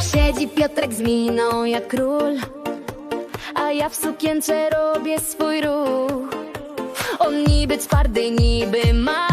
Siedzi Piotrek z miną jak król, a ja w sukience robię swój ruch. On niby twardy, niby ma